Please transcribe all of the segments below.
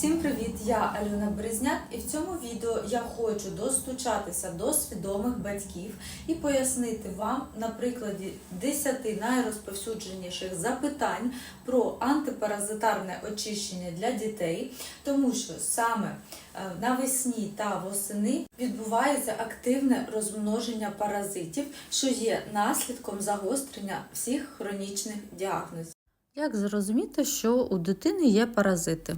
Всім привіт! Я Альона Березняк, і в цьому відео я хочу достучатися до свідомих батьків і пояснити вам на прикладі 10 найрозповсюдженіших запитань про антипаразитарне очищення для дітей, тому що саме е, навесні та восени відбувається активне розмноження паразитів, що є наслідком загострення всіх хронічних діагнозів. Як зрозуміти, що у дитини є паразити?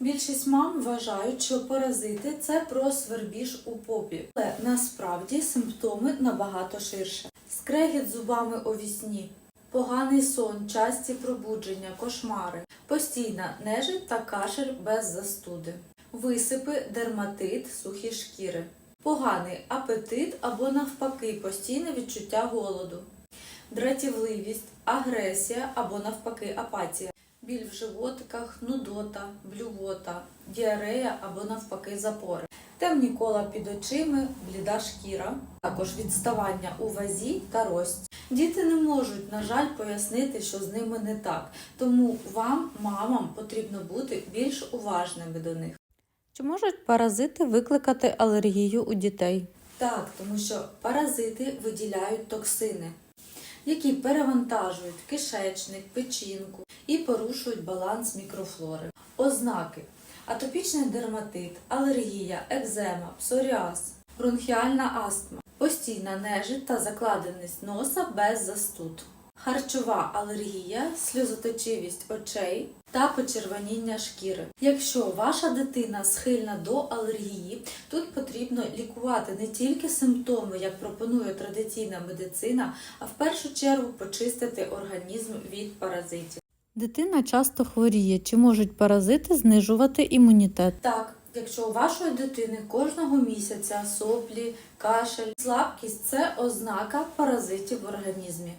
Більшість мам вважають, що паразити це про свербіж у попі, але насправді симптоми набагато ширше. Скрегіт зубами у вісні, поганий сон, часті пробудження, кошмари, постійна нежить та кашель без застуди, висипи, дерматит, сухі шкіри, поганий апетит або навпаки постійне відчуття голоду, дратівливість, агресія або навпаки апатія біль в животиках, нудота, блювота, діарея або навпаки запори, темні кола під очима, бліда шкіра, також відставання у вазі та рості. Діти не можуть, на жаль, пояснити, що з ними не так, тому вам, мамам, потрібно бути більш уважними до них. Чи можуть паразити викликати алергію у дітей? Так, тому що паразити виділяють токсини, які перевантажують кишечник, печінку і порушують баланс мікрофлори. Ознаки: атопічний дерматит, алергія, екзема, псоріаз, бронхіальна астма, постійна нежить та закладеність носа без застуд. Харчова алергія, сльозоточивість очей та почервоніння шкіри. Якщо ваша дитина схильна до алергії, тут потрібно лікувати не тільки симптоми, як пропонує традиційна медицина, а в першу чергу почистити організм від паразитів. Дитина часто хворіє. Чи можуть паразити знижувати імунітет? Так, якщо у вашої дитини кожного місяця соплі, кашель, слабкість це ознака паразитів в організмі.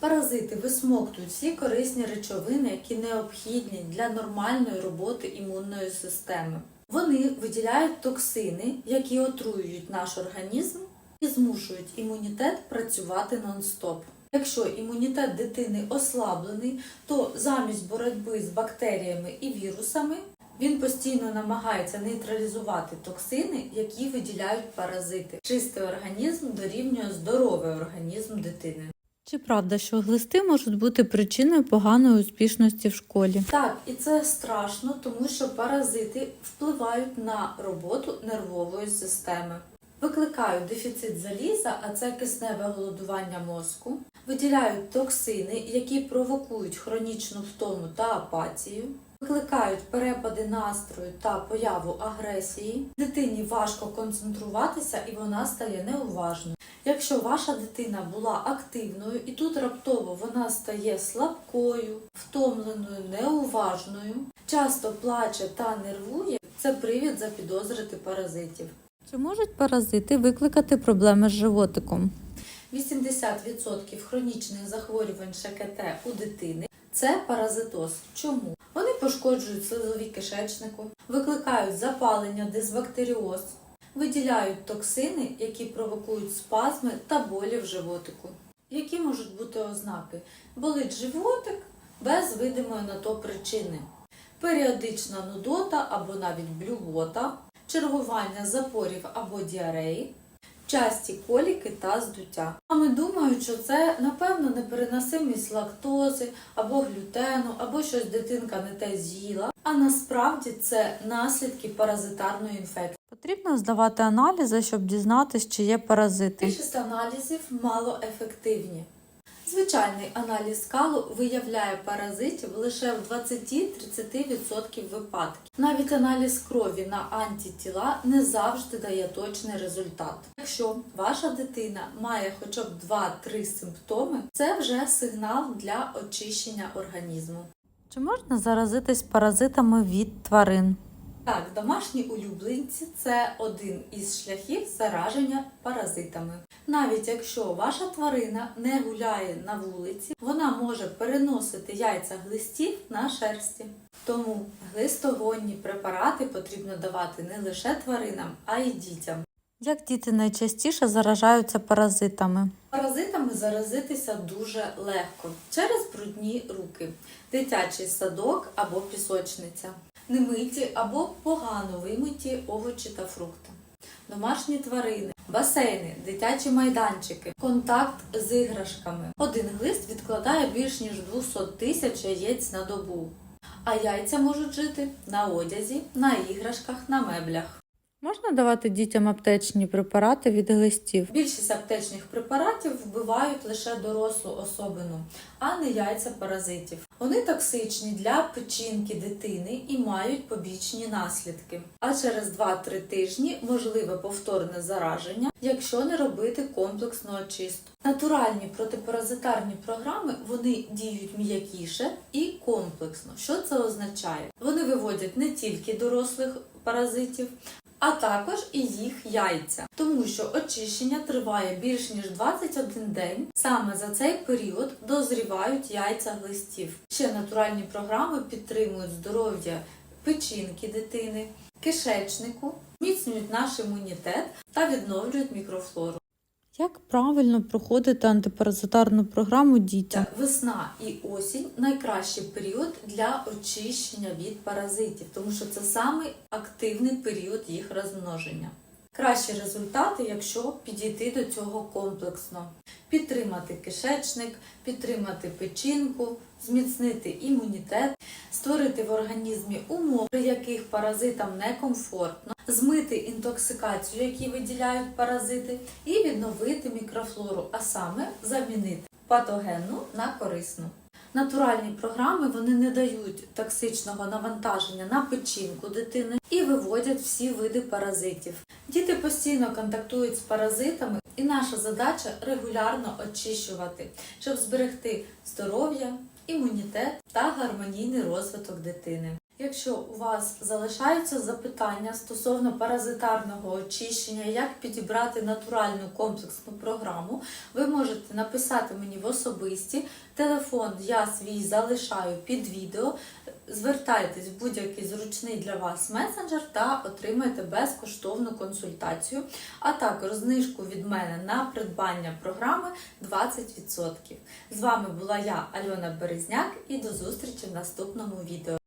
Паразити висмоктують всі корисні речовини, які необхідні для нормальної роботи імунної системи. Вони виділяють токсини, які отруюють наш організм і змушують імунітет працювати нон-стоп. Якщо імунітет дитини ослаблений, то замість боротьби з бактеріями і вірусами він постійно намагається нейтралізувати токсини, які виділяють паразити. Чистий організм дорівнює здоровий організм дитини. Чи правда, що глисти можуть бути причиною поганої успішності в школі? Так, і це страшно, тому що паразити впливають на роботу нервової системи. Викликають дефіцит заліза, а це кисневе голодування мозку, виділяють токсини, які провокують хронічну втому та апатію, викликають перепади настрою та появу агресії. Дитині важко концентруватися і вона стає неуважною. Якщо ваша дитина була активною і тут раптово вона стає слабкою, втомленою, неуважною, часто плаче та нервує, це привід запідозрити паразитів. Чи можуть паразити викликати проблеми з животиком? 80% хронічних захворювань ШКТ у дитини це паразитоз. Чому? Вони пошкоджують слизові кишечнику, викликають запалення, дисбактеріоз, виділяють токсини, які провокують спазми та болі в животику. Які можуть бути ознаки? Болить животик без видимої на то причини, періодична нудота або навіть блювота, чергування запорів або діареї, часті коліки та здуття. Мами думають, що це напевно непереносимість лактози або глютену, або щось дитинка не те з'їла. А насправді це наслідки паразитарної інфекції. Потрібно здавати аналізи, щоб дізнатися, чи є паразити. Більшість аналізів малоефективні. Звичайний аналіз калу виявляє паразитів лише в 20-30% випадків. Навіть аналіз крові на антитіла не завжди дає точний результат. Якщо ваша дитина має хоча б 2-3 симптоми, це вже сигнал для очищення організму. Чи можна заразитись паразитами від тварин? Так, домашні улюбленці це один із шляхів зараження паразитами. Навіть якщо ваша тварина не гуляє на вулиці, вона може переносити яйця глистів на шерсті. Тому глистогонні препарати потрібно давати не лише тваринам, а й дітям. Як діти найчастіше заражаються паразитами? Паразитами заразитися дуже легко через брудні руки, дитячий садок або пісочниця, немиті або погано вимиті овочі та фрукти, домашні тварини, басейни, дитячі майданчики, контакт з іграшками. Один глист відкладає більш ніж 200 тисяч яєць на добу. А яйця можуть жити на одязі, на іграшках, на меблях. Можна давати дітям аптечні препарати від глистів? Більшість аптечних препаратів вбивають лише дорослу особину, а не яйця паразитів. Вони токсичні для печінки дитини і мають побічні наслідки. А через 2-3 тижні можливе повторне зараження, якщо не робити комплексну очистку. Натуральні протипаразитарні програми вони діють м'якіше і комплексно. Що це означає? Вони виводять не тільки дорослих паразитів, а також і їх яйця, тому що очищення триває більш ніж 21 день. Саме за цей період дозрівають яйця глистів. Ще натуральні програми підтримують здоров'я печінки дитини, кишечнику, зміцнюють наш імунітет та відновлюють мікрофлору. Як правильно проходити антипаразитарну програму дітям? Так, весна і осінь найкращий період для очищення від паразитів, тому що це самий активний період їх розмноження. Кращі результати, якщо підійти до цього комплексно, підтримати кишечник, підтримати печінку, зміцнити імунітет, створити в організмі умови, при яких паразитам некомфортно, змити інтоксикацію, які виділяють паразити, і відновити мікрофлору, а саме замінити патогенну на корисну. Натуральні програми вони не дають токсичного навантаження на печінку дитини і виводять всі види паразитів. Діти постійно контактують з паразитами, і наша задача регулярно очищувати, щоб зберегти здоров'я, імунітет та гармонійний розвиток дитини. Якщо у вас залишаються запитання стосовно паразитарного очищення, як підібрати натуральну комплексну програму, ви можете написати мені в особисті. Телефон я свій залишаю під відео. Звертайтесь в будь-який зручний для вас месенджер та отримайте безкоштовну консультацію, а також знижку від мене на придбання програми 20%. З вами була я, Альона Березняк, і до зустрічі в наступному відео.